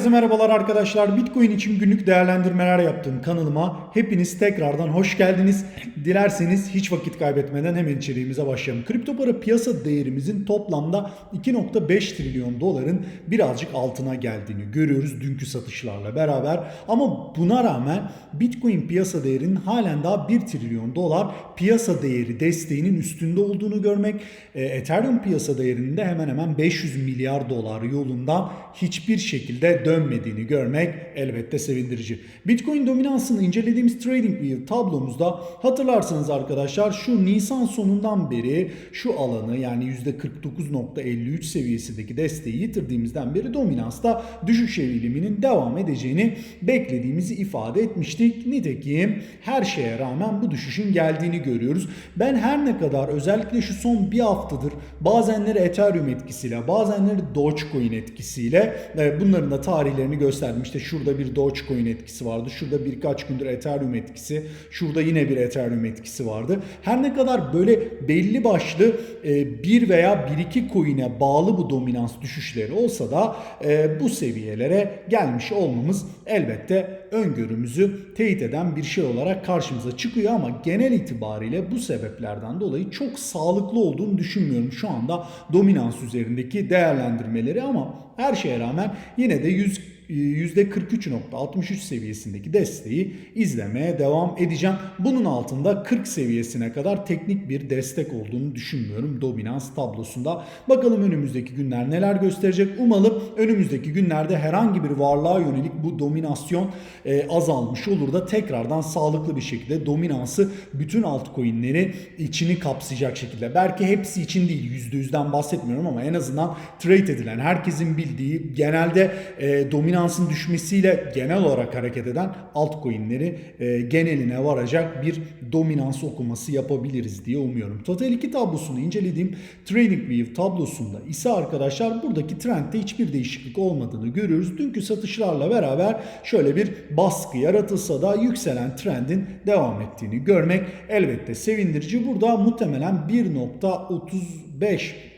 Herkese merhabalar arkadaşlar. Bitcoin için günlük değerlendirmeler yaptığım kanalıma hepiniz tekrardan hoş geldiniz. Dilerseniz hiç vakit kaybetmeden hemen içeriğimize başlayalım. Kripto para piyasa değerimizin toplamda 2.5 trilyon doların birazcık altına geldiğini görüyoruz dünkü satışlarla beraber. Ama buna rağmen Bitcoin piyasa değerinin halen daha 1 trilyon dolar piyasa değeri desteğinin üstünde olduğunu görmek, e, Ethereum piyasa değerinin de hemen hemen 500 milyar dolar yolundan hiçbir şekilde dönmediğini görmek elbette sevindirici. Bitcoin dominansını incelediğimiz TradingView tablomuzda hatırlarsanız arkadaşlar şu Nisan sonundan beri şu alanı yani %49.53 seviyesindeki desteği yitirdiğimizden beri dominansta düşüş eğiliminin devam edeceğini beklediğimizi ifade etmiştik. Nitekim her şeye rağmen bu düşüşün geldiğini görüyoruz. Ben her ne kadar özellikle şu son bir haftadır bazenleri Ethereum etkisiyle bazenleri Dogecoin etkisiyle e, bunların da tarihlerini gösterdim. İşte şurada bir Dogecoin etkisi vardı. Şurada birkaç gündür Ethereum etkisi. Şurada yine bir Ethereum etkisi vardı. Her ne kadar böyle belli başlı e, bir veya bir iki coin'e bağlı bu dominans düşüşleri olsa da e, bu seviyelere gelmiş olmamız elbette öngörümüzü teyit eden bir şey olarak karşımıza çıkıyor ama genel itibariyle bu sebeplerden dolayı çok sağlıklı olduğunu düşünmüyorum şu anda dominans üzerindeki değerlendirmeleri ama her şeye rağmen yine de 100 %43.63 seviyesindeki desteği izlemeye devam edeceğim. Bunun altında 40 seviyesine kadar teknik bir destek olduğunu düşünmüyorum dominans tablosunda. Bakalım önümüzdeki günler neler gösterecek. Umalım önümüzdeki günlerde herhangi bir varlığa yönelik bu dominasyon e, azalmış olur da tekrardan sağlıklı bir şekilde dominansı bütün altcoin'leri içini kapsayacak şekilde. Belki hepsi için değil %100'den bahsetmiyorum ama en azından trade edilen herkesin bildiği genelde e, dominansın düşmesiyle genel olarak hareket eden altcoin'leri e, geneline varacak bir dominans okuması yapabiliriz diye umuyorum. Total 2 tablosunu incelediğim TradingView tablosunda ise arkadaşlar buradaki trendde hiçbir değişiklik olmadığını görüyoruz. Dünkü satışlarla beraber şöyle bir baskı yaratılsa da yükselen trendin devam ettiğini görmek elbette sevindirici. Burada muhtemelen 1.35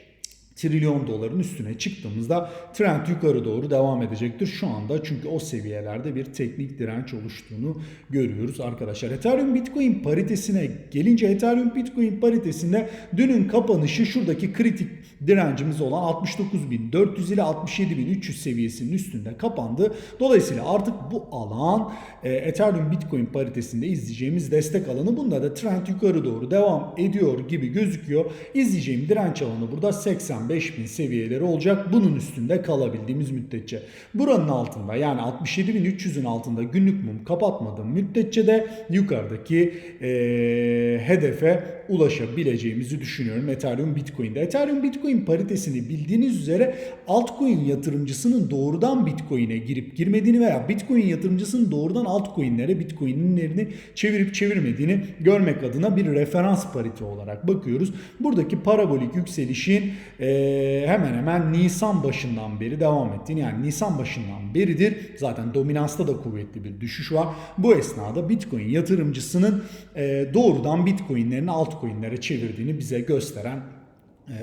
trilyon doların üstüne çıktığımızda trend yukarı doğru devam edecektir şu anda. Çünkü o seviyelerde bir teknik direnç oluştuğunu görüyoruz arkadaşlar. Ethereum Bitcoin paritesine gelince Ethereum Bitcoin paritesinde dünün kapanışı şuradaki kritik direncimiz olan 69.400 ile 67.300 seviyesinin üstünde kapandı. Dolayısıyla artık bu alan e, Ethereum Bitcoin paritesinde izleyeceğimiz destek alanı. Bunda da trend yukarı doğru devam ediyor gibi gözüküyor. İzleyeceğim direnç alanı burada 85.000 seviyeleri olacak. Bunun üstünde kalabildiğimiz müddetçe. Buranın altında yani 67.300'ün altında günlük mum kapatmadığım müddetçe de yukarıdaki e, hedefe ulaşabileceğimizi düşünüyorum Ethereum Bitcoin'de. Ethereum Bitcoin paritesini bildiğiniz üzere altcoin yatırımcısının doğrudan Bitcoin'e girip girmediğini veya Bitcoin yatırımcısının doğrudan altcoin'lere Bitcoin'lerini çevirip çevirmediğini görmek adına bir referans parite olarak bakıyoruz. Buradaki parabolik yükselişin e, hemen hemen Nisan başından beri devam ettiğini yani Nisan başından beridir. Zaten dominansta da kuvvetli bir düşüş var. Bu esnada Bitcoin yatırımcısının e, doğrudan Bitcoin'lerini altcoin'lere çevirdiğini bize gösteren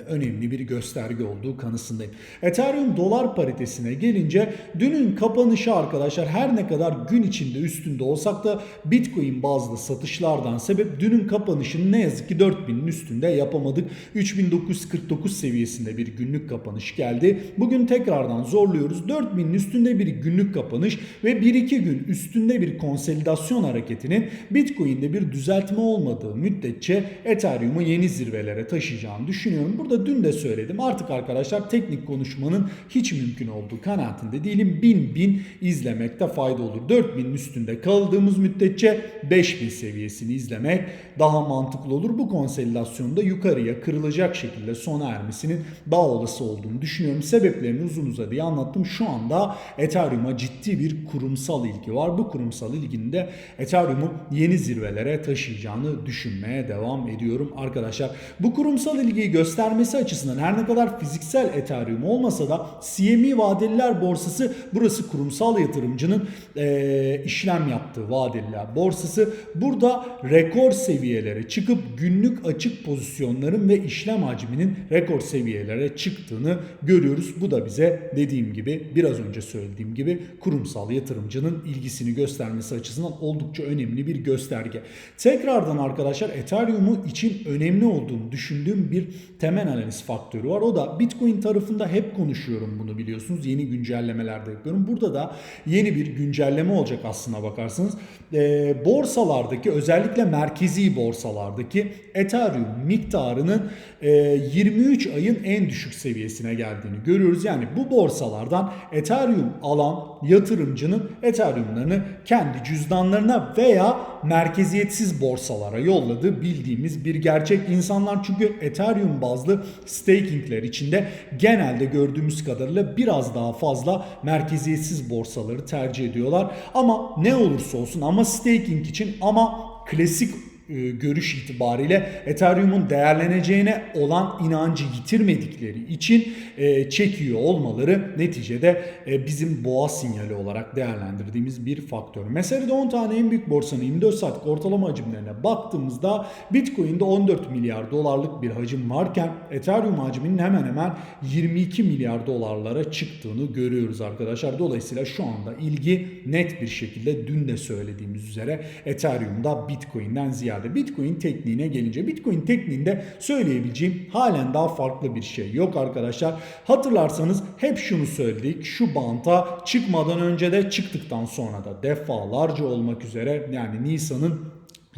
önemli bir gösterge olduğu kanısındayım. Ethereum dolar paritesine gelince dünün kapanışı arkadaşlar her ne kadar gün içinde üstünde olsak da Bitcoin bazlı satışlardan sebep dünün kapanışını ne yazık ki 4000'in üstünde yapamadık. 3949 seviyesinde bir günlük kapanış geldi. Bugün tekrardan zorluyoruz. 4000'in üstünde bir günlük kapanış ve 1-2 gün üstünde bir konsolidasyon hareketinin Bitcoin'de bir düzeltme olmadığı müddetçe Ethereum'u yeni zirvelere taşıyacağını düşünüyorum. Burada dün de söyledim. Artık arkadaşlar teknik konuşmanın hiç mümkün olduğu kanaatinde değilim. 1000 bin izlemekte fayda olur. 4000'in üstünde kaldığımız müddetçe 5000 seviyesini izlemek daha mantıklı olur. Bu konsolidasyonda yukarıya kırılacak şekilde sona ermesinin daha olası olduğunu düşünüyorum. Sebeplerini uzun uzadıya anlattım. Şu anda Ethereum'a ciddi bir kurumsal ilgi var. Bu kurumsal ilginin de Ethereum'u yeni zirvelere taşıyacağını düşünmeye devam ediyorum arkadaşlar. Bu kurumsal ilgiyi göster göstermesi açısından her ne kadar fiziksel Ethereum olmasa da CME vadeliler borsası burası kurumsal yatırımcının e, işlem yaptığı vadeliler borsası. Burada rekor seviyelere çıkıp günlük açık pozisyonların ve işlem hacminin rekor seviyelere çıktığını görüyoruz. Bu da bize dediğim gibi biraz önce söylediğim gibi kurumsal yatırımcının ilgisini göstermesi açısından oldukça önemli bir gösterge. Tekrardan arkadaşlar Ethereum'u için önemli olduğunu düşündüğüm bir temel analiz faktörü var. O da Bitcoin tarafında hep konuşuyorum bunu biliyorsunuz. Yeni güncellemelerde yapıyorum. Burada da yeni bir güncelleme olacak aslına bakarsanız. E, borsalardaki özellikle merkezi borsalardaki Ethereum miktarının 23 ayın en düşük seviyesine geldiğini görüyoruz. Yani bu borsalardan Ethereum alan yatırımcının Ethereum'larını kendi cüzdanlarına veya merkeziyetsiz borsalara yolladığı bildiğimiz bir gerçek. İnsanlar çünkü Ethereum bazlı stakingler içinde genelde gördüğümüz kadarıyla biraz daha fazla merkeziyetsiz borsaları tercih ediyorlar. Ama ne olursa olsun ama staking için ama klasik görüş itibariyle Ethereum'un değerleneceğine olan inancı yitirmedikleri için e, çekiyor olmaları neticede e, bizim boğa sinyali olarak değerlendirdiğimiz bir faktör. Meselede 10 tane en büyük borsanın 24 saatlik ortalama hacimlerine baktığımızda Bitcoin'de 14 milyar dolarlık bir hacim varken Ethereum hacminin hemen hemen 22 milyar dolarlara çıktığını görüyoruz arkadaşlar. Dolayısıyla şu anda ilgi net bir şekilde dün de söylediğimiz üzere Ethereum'da Bitcoin'den ziyade ziyade Bitcoin tekniğine gelince Bitcoin tekniğinde söyleyebileceğim halen daha farklı bir şey yok arkadaşlar. Hatırlarsanız hep şunu söyledik. Şu banta çıkmadan önce de çıktıktan sonra da defalarca olmak üzere yani Nisan'ın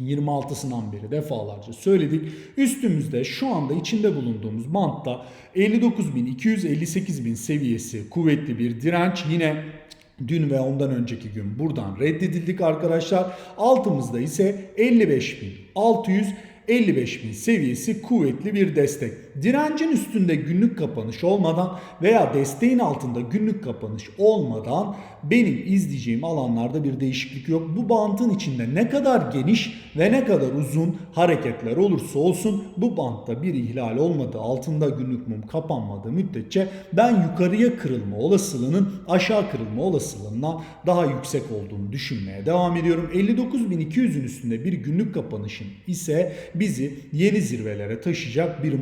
26'sından beri defalarca söyledik. Üstümüzde şu anda içinde bulunduğumuz bantta 59.258.000 seviyesi kuvvetli bir direnç. Yine Dün ve ondan önceki gün buradan reddedildik arkadaşlar. Altımızda ise 55.600 55 bin seviyesi kuvvetli bir destek. Direncin üstünde günlük kapanış olmadan veya desteğin altında günlük kapanış olmadan benim izleyeceğim alanlarda bir değişiklik yok. Bu bantın içinde ne kadar geniş ve ne kadar uzun hareketler olursa olsun bu bantta bir ihlal olmadığı altında günlük mum kapanmadığı müddetçe ben yukarıya kırılma olasılığının aşağı kırılma olasılığından daha yüksek olduğunu düşünmeye devam ediyorum. 59.200'ün üstünde bir günlük kapanışın ise bizi yeni zirvelere taşıyacak bir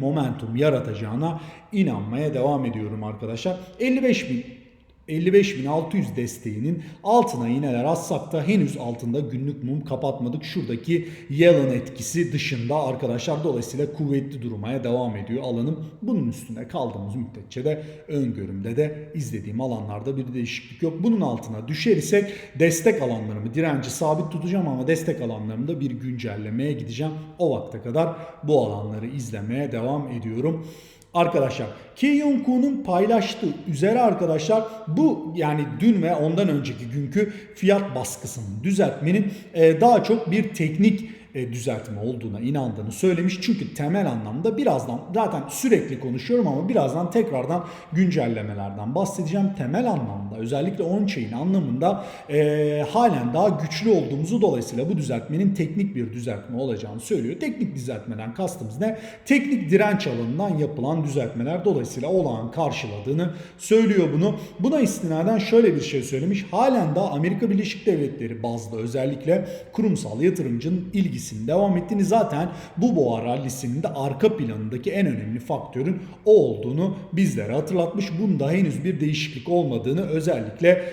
momentum yaratacağına inanmaya devam ediyorum arkadaşlar. 55 bin 55.600 desteğinin altına iğneler atsak da henüz altında günlük mum kapatmadık. Şuradaki Yellen etkisi dışında arkadaşlar dolayısıyla kuvvetli durmaya devam ediyor alanım. Bunun üstünde kaldığımız müddetçe de öngörümde de izlediğim alanlarda bir değişiklik yok. Bunun altına düşer isek destek alanlarımı direnci sabit tutacağım ama destek alanlarımda bir güncellemeye gideceğim. O vakte kadar bu alanları izlemeye devam ediyorum. Arkadaşlar Ki Young Ku'nun paylaştığı üzere arkadaşlar bu yani dün ve ondan önceki günkü fiyat baskısını düzeltmenin e, daha çok bir teknik e, düzeltme olduğuna inandığını söylemiş. Çünkü temel anlamda birazdan zaten sürekli konuşuyorum ama birazdan tekrardan güncellemelerden bahsedeceğim. Temel anlamda özellikle on-chain anlamında e, halen daha güçlü olduğumuzu dolayısıyla bu düzeltmenin teknik bir düzeltme olacağını söylüyor. Teknik düzeltmeden kastımız ne? Teknik direnç alanından yapılan düzeltmeler dolayısıyla olağan karşıladığını söylüyor bunu. Buna istinaden şöyle bir şey söylemiş. Halen daha Amerika Birleşik Devletleri bazlı özellikle kurumsal yatırımcının ilgisi ilgisinin devam ettiğini zaten bu boğa rallisinin de arka planındaki en önemli faktörün o olduğunu bizlere hatırlatmış. Bunda henüz bir değişiklik olmadığını özellikle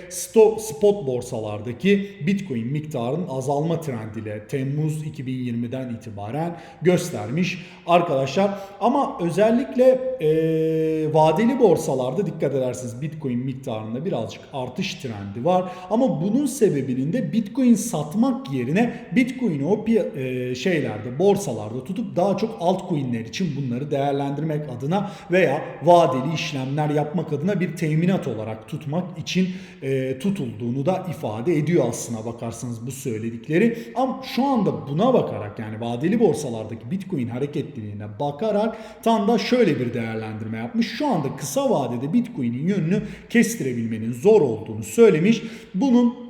spot borsalardaki Bitcoin miktarının azalma trendiyle Temmuz 2020'den itibaren göstermiş arkadaşlar. Ama özellikle e, vadeli borsalarda dikkat ederseniz Bitcoin miktarında birazcık artış trendi var. Ama bunun sebebinin de Bitcoin satmak yerine Bitcoin'i o e, şeylerde borsalarda tutup daha çok altcoin'ler için bunları değerlendirmek adına veya vadeli işlemler yapmak adına bir teminat olarak tutmak için e, tutulduğunu da ifade ediyor aslına bakarsanız bu söyledikleri. Ama şu anda buna bakarak yani vadeli borsalardaki Bitcoin hareketliliğine bakarak tam da şöyle bir değerlendirme yapmış. Şu anda kısa vadede Bitcoin'in yönünü kestirebilmenin zor olduğunu söylemiş. Bunun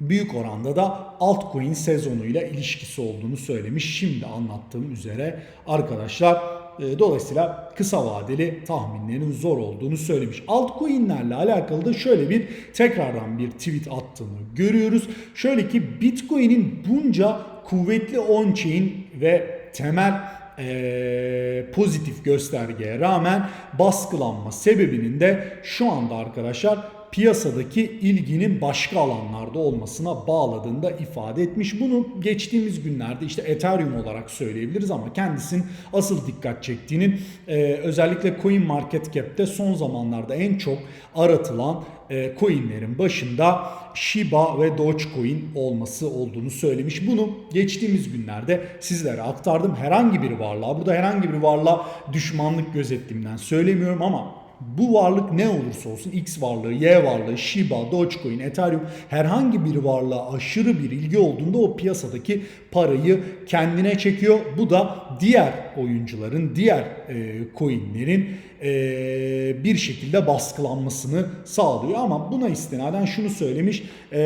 büyük oranda da altcoin sezonuyla ilişkisi olduğunu söylemiş. Şimdi anlattığım üzere arkadaşlar E, dolayısıyla kısa vadeli tahminlerin zor olduğunu söylemiş. Altcoin'lerle alakalı da şöyle bir tekrardan bir tweet attığını görüyoruz. Şöyle ki Bitcoin'in bunca kuvvetli on-chain ve temel e, pozitif göstergeye rağmen baskılanma sebebinin de şu anda arkadaşlar piyasadaki ilginin başka alanlarda olmasına bağladığını da ifade etmiş. Bunu geçtiğimiz günlerde işte Ethereum olarak söyleyebiliriz ama kendisinin asıl dikkat çektiğinin e, özellikle Coin Market Cap'te son zamanlarda en çok aratılan e, coinlerin başında Shiba ve Dogecoin olması olduğunu söylemiş. Bunu geçtiğimiz günlerde sizlere aktardım. Herhangi bir varlığa, burada herhangi bir varlığa düşmanlık gözettiğimden söylemiyorum ama bu varlık ne olursa olsun X varlığı, Y varlığı, Shiba, Dogecoin, Ethereum herhangi bir varlığa aşırı bir ilgi olduğunda o piyasadaki parayı kendine çekiyor. Bu da diğer oyuncuların, diğer e, coinlerin e, bir şekilde baskılanmasını sağlıyor. Ama buna istinaden şunu söylemiş, e,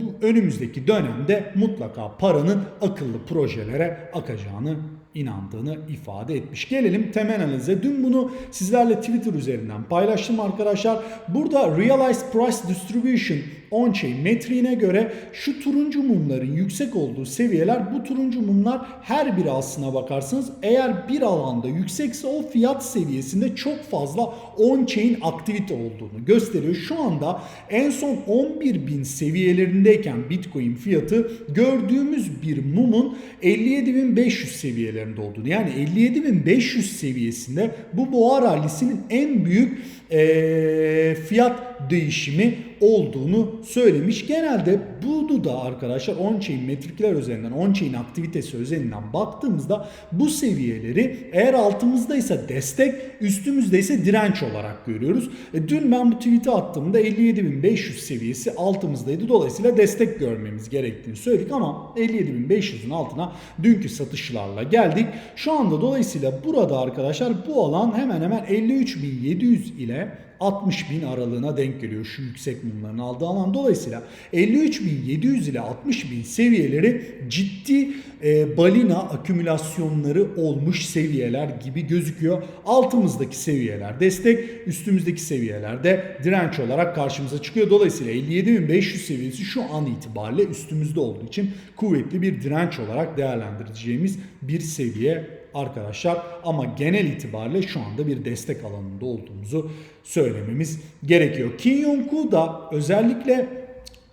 bu önümüzdeki dönemde mutlaka paranın akıllı projelere akacağını inandığını ifade etmiş. Gelelim temel analize. Dün bunu sizlerle Twitter üzerinden paylaştım arkadaşlar. Burada Realized Price Distribution on-chain metriğine göre şu turuncu mumların yüksek olduğu seviyeler bu turuncu mumlar her biri aslına bakarsanız eğer bir alanda yüksekse o fiyat seviyesinde çok fazla on-chain aktivite olduğunu gösteriyor. Şu anda en son 11.000 seviyelerindeyken Bitcoin fiyatı gördüğümüz bir mumun 57.500 seviyelerinde olduğunu yani 57.500 seviyesinde bu boğa rallisinin en büyük e, fiyat değişimi olduğunu söylemiş. Genelde bunu da arkadaşlar on-chain metrikler üzerinden, on-chain aktivitesi üzerinden baktığımızda bu seviyeleri eğer altımızdaysa destek, üstümüzdeyse direnç olarak görüyoruz. E, dün ben bu tweet'i attığımda 57.500 seviyesi altımızdaydı. Dolayısıyla destek görmemiz gerektiğini söyledik ama 57.500'ün altına dünkü satışlarla geldik. Şu anda dolayısıyla burada arkadaşlar bu alan hemen hemen 53.700 ile 60 bin aralığına denk geliyor şu yüksek mumların aldığı alan. Dolayısıyla 53.700 ile 60 bin seviyeleri ciddi e, balina akümülasyonları olmuş seviyeler gibi gözüküyor. Altımızdaki seviyeler destek, üstümüzdeki seviyeler de direnç olarak karşımıza çıkıyor. Dolayısıyla 57.500 seviyesi şu an itibariyle üstümüzde olduğu için kuvvetli bir direnç olarak değerlendireceğimiz bir seviye arkadaşlar ama genel itibariyle şu anda bir destek alanında olduğumuzu söylememiz gerekiyor. Kim Jong-ku da özellikle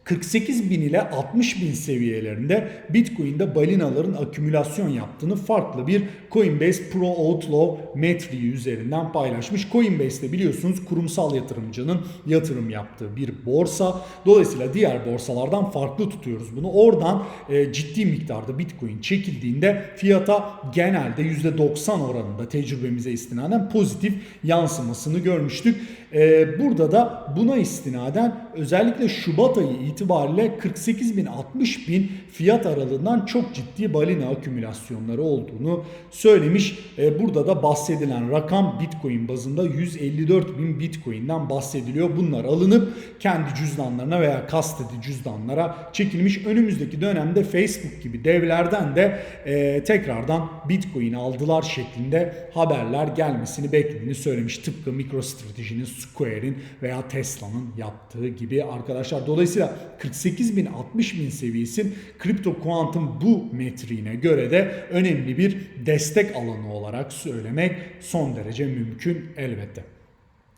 48 bin ile 60 bin seviyelerinde Bitcoin'de balinaların akümülasyon yaptığını farklı bir Coinbase Pro Outlaw metriği üzerinden paylaşmış. Coinbase'de biliyorsunuz kurumsal yatırımcının yatırım yaptığı bir borsa. Dolayısıyla diğer borsalardan farklı tutuyoruz bunu. Oradan e, ciddi miktarda Bitcoin çekildiğinde fiyata genelde %90 oranında tecrübemize istinaden pozitif yansımasını görmüştük. E, burada da buna istinaden özellikle Şubat ayı itibariyle 48 bin 60 bin fiyat aralığından çok ciddi balina akümülasyonları olduğunu söylemiş. E, burada da bahsedilen rakam Bitcoin bazında 154 bin Bitcoin'den bahsediliyor. Bunlar alınıp kendi cüzdanlarına veya kastedi cüzdanlara çekilmiş. Önümüzdeki dönemde Facebook gibi devlerden de e, tekrardan Bitcoin aldılar şeklinde haberler gelmesini beklediğini söylemiş. Tıpkı MicroStrategy'nin, Square'in veya Tesla'nın yaptığı gibi arkadaşlar. Dolayısıyla 48 bin 60 bin seviyesi kripto kuantum bu metriğine göre de önemli bir destek alanı olarak söylemek son derece mümkün elbette.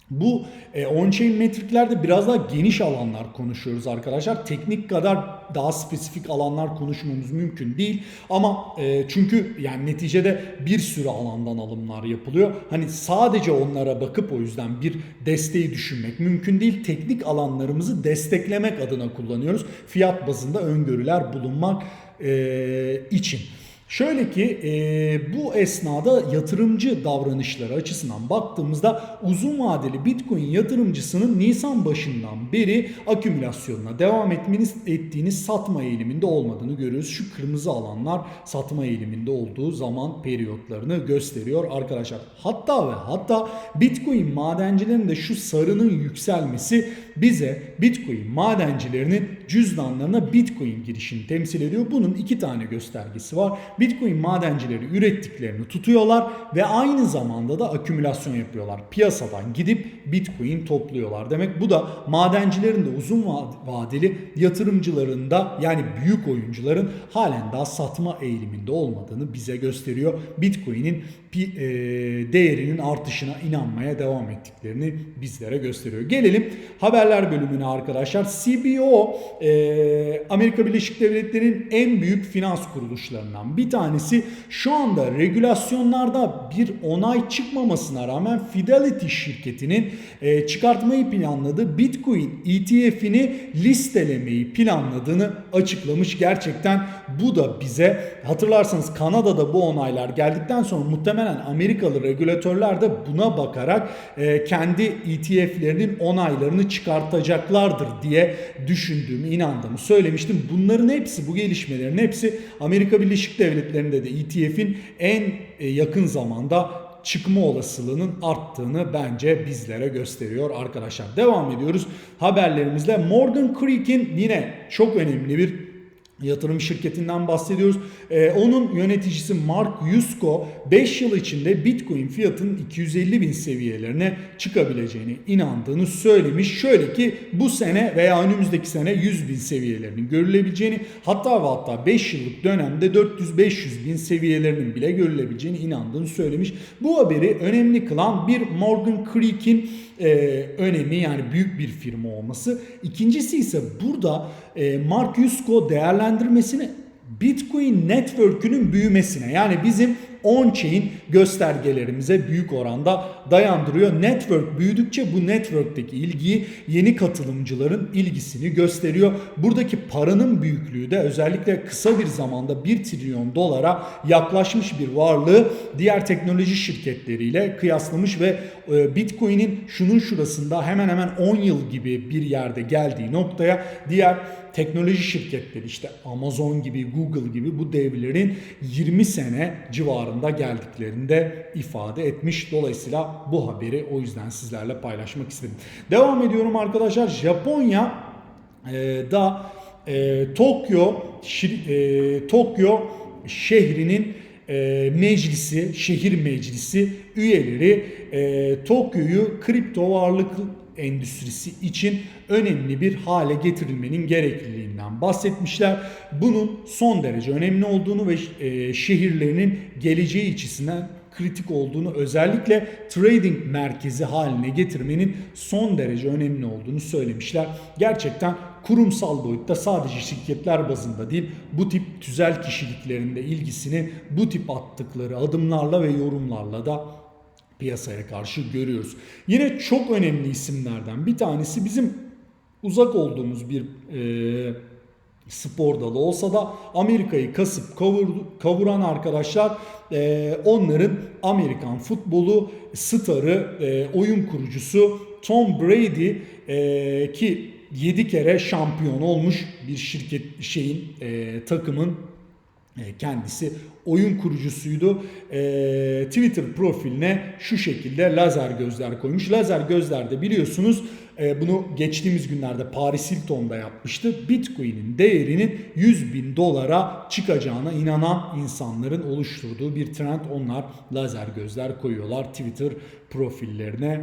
Bu e, on-chain metriklerde biraz daha geniş alanlar konuşuyoruz arkadaşlar. Teknik kadar daha spesifik alanlar konuşmamız mümkün değil. Ama e, çünkü yani neticede bir sürü alandan alımlar yapılıyor. Hani sadece onlara bakıp o yüzden bir desteği düşünmek mümkün değil. Teknik alanlarımızı desteklemek adına kullanıyoruz. Fiyat bazında öngörüler bulunmak e, için. Şöyle ki e, bu esnada yatırımcı davranışları açısından baktığımızda uzun vadeli Bitcoin yatırımcısının Nisan başından beri akümülasyonuna devam etmeniz, ettiğini satma eğiliminde olmadığını görüyoruz. Şu kırmızı alanlar satma eğiliminde olduğu zaman periyotlarını gösteriyor arkadaşlar. Hatta ve hatta Bitcoin madencilerinin de şu sarının yükselmesi bize Bitcoin madencilerinin cüzdanlarına Bitcoin girişini temsil ediyor. Bunun iki tane göstergesi var. Bitcoin madencileri ürettiklerini tutuyorlar ve aynı zamanda da akümülasyon yapıyorlar. Piyasadan gidip Bitcoin topluyorlar. Demek bu da madencilerin de uzun vadeli yatırımcıların da yani büyük oyuncuların halen daha satma eğiliminde olmadığını bize gösteriyor. Bitcoin'in değerinin artışına inanmaya devam ettiklerini bizlere gösteriyor. Gelelim haberler bölümüne arkadaşlar. CBO Amerika Birleşik Devletleri'nin en büyük finans kuruluşlarından bir tanesi. Şu anda regülasyonlarda bir onay çıkmamasına rağmen Fidelity şirketinin çıkartmayı planladığı Bitcoin ETF'ini listelemeyi planladığını açıklamış. Gerçekten bu da bize hatırlarsanız Kanada'da bu onaylar geldikten sonra muhtemelen Amerikalı regülatörler de buna bakarak e, kendi ETF'lerinin onaylarını çıkartacaklardır diye düşündüğümü, inandığımı söylemiştim. Bunların hepsi, bu gelişmelerin hepsi Amerika Birleşik Devletleri'nde de ETF'in en e, yakın zamanda çıkma olasılığının arttığını bence bizlere gösteriyor arkadaşlar. Devam ediyoruz haberlerimizle. Morgan Creek'in yine çok önemli bir yatırım şirketinden bahsediyoruz. Ee, onun yöneticisi Mark Yusko 5 yıl içinde Bitcoin fiyatının 250 bin seviyelerine çıkabileceğini inandığını söylemiş. Şöyle ki bu sene veya önümüzdeki sene 100 bin seviyelerinin görülebileceğini hatta ve hatta 5 yıllık dönemde 400-500 bin seviyelerinin bile görülebileceğini inandığını söylemiş. Bu haberi önemli kılan bir Morgan Creek'in e, önemi yani büyük bir firma olması. İkincisi ise burada e, Mark Yusko değerlendirmesini Bitcoin network'ünün büyümesine yani bizim on-chain göstergelerimize büyük oranda dayandırıyor. Network büyüdükçe bu network'teki ilgiyi yeni katılımcıların ilgisini gösteriyor. Buradaki paranın büyüklüğü de özellikle kısa bir zamanda 1 trilyon dolara yaklaşmış bir varlığı diğer teknoloji şirketleriyle kıyaslamış ve e, Bitcoin'in şunun şurasında hemen hemen 10 yıl gibi bir yerde geldiği noktaya diğer teknoloji şirketleri işte Amazon gibi Google gibi bu devlerin 20 sene civarında geldiklerinde ifade etmiş. Dolayısıyla bu haberi o yüzden sizlerle paylaşmak istedim. Devam ediyorum arkadaşlar. Japonya e, da e, Tokyo e, Tokyo şehrinin e, meclisi, şehir meclisi üyeleri e, Tokyo'yu kripto varlık endüstrisi için önemli bir hale getirilmenin gerekliliğinden bahsetmişler. Bunun son derece önemli olduğunu ve e, şehirlerinin geleceği içisinden kritik olduğunu özellikle trading merkezi haline getirmenin son derece önemli olduğunu söylemişler. Gerçekten kurumsal boyutta sadece şirketler bazında değil bu tip tüzel kişiliklerinde ilgisini bu tip attıkları adımlarla ve yorumlarla da piyasaya karşı görüyoruz. Yine çok önemli isimlerden bir tanesi bizim uzak olduğumuz bir e, spor dalı olsa da Amerika'yı kasıp kavurdu, kavuran arkadaşlar e, onların Amerikan futbolu starı, e, oyun kurucusu Tom Brady e, ki 7 kere şampiyon olmuş bir şirket şeyin e, takımın kendisi oyun kurucusuydu. E, Twitter profiline şu şekilde lazer gözler koymuş. Lazer gözlerde biliyorsunuz e, bunu geçtiğimiz günlerde Paris Hilton'da yapmıştı. Bitcoin'in değerinin 100 bin dolara çıkacağına inanan insanların oluşturduğu bir trend. Onlar lazer gözler koyuyorlar Twitter profillerine.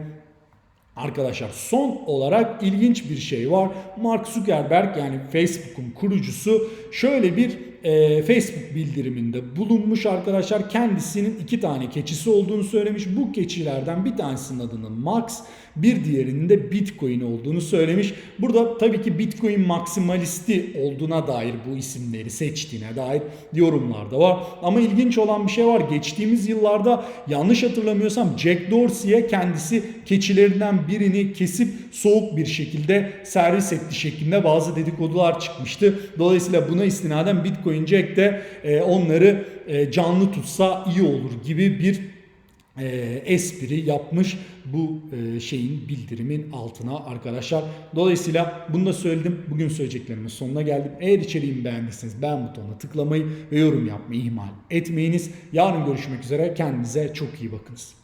Arkadaşlar son olarak ilginç bir şey var. Mark Zuckerberg yani Facebook'un kurucusu şöyle bir e, Facebook bildiriminde bulunmuş arkadaşlar. Kendisinin iki tane keçisi olduğunu söylemiş. Bu keçilerden bir tanesinin adını Max, bir diğerinin de Bitcoin olduğunu söylemiş. Burada tabii ki Bitcoin maksimalisti olduğuna dair bu isimleri seçtiğine dair yorumlar da var. Ama ilginç olan bir şey var. Geçtiğimiz yıllarda yanlış hatırlamıyorsam Jack Dorsey'e kendisi keçilerinden birini kesip soğuk bir şekilde servis etti şeklinde bazı dedikodular çıkmıştı. Dolayısıyla buna istinaden Bitcoin Jack de e, onları e, canlı tutsa iyi olur gibi bir e, espri yapmış bu e, şeyin bildirimin altına arkadaşlar. Dolayısıyla bunu da söyledim. Bugün söyleyeceklerimin sonuna geldim. Eğer içeriğimi beğendiyseniz beğen butonuna tıklamayı ve yorum yapmayı ihmal etmeyiniz. Yarın görüşmek üzere. Kendinize çok iyi bakınız.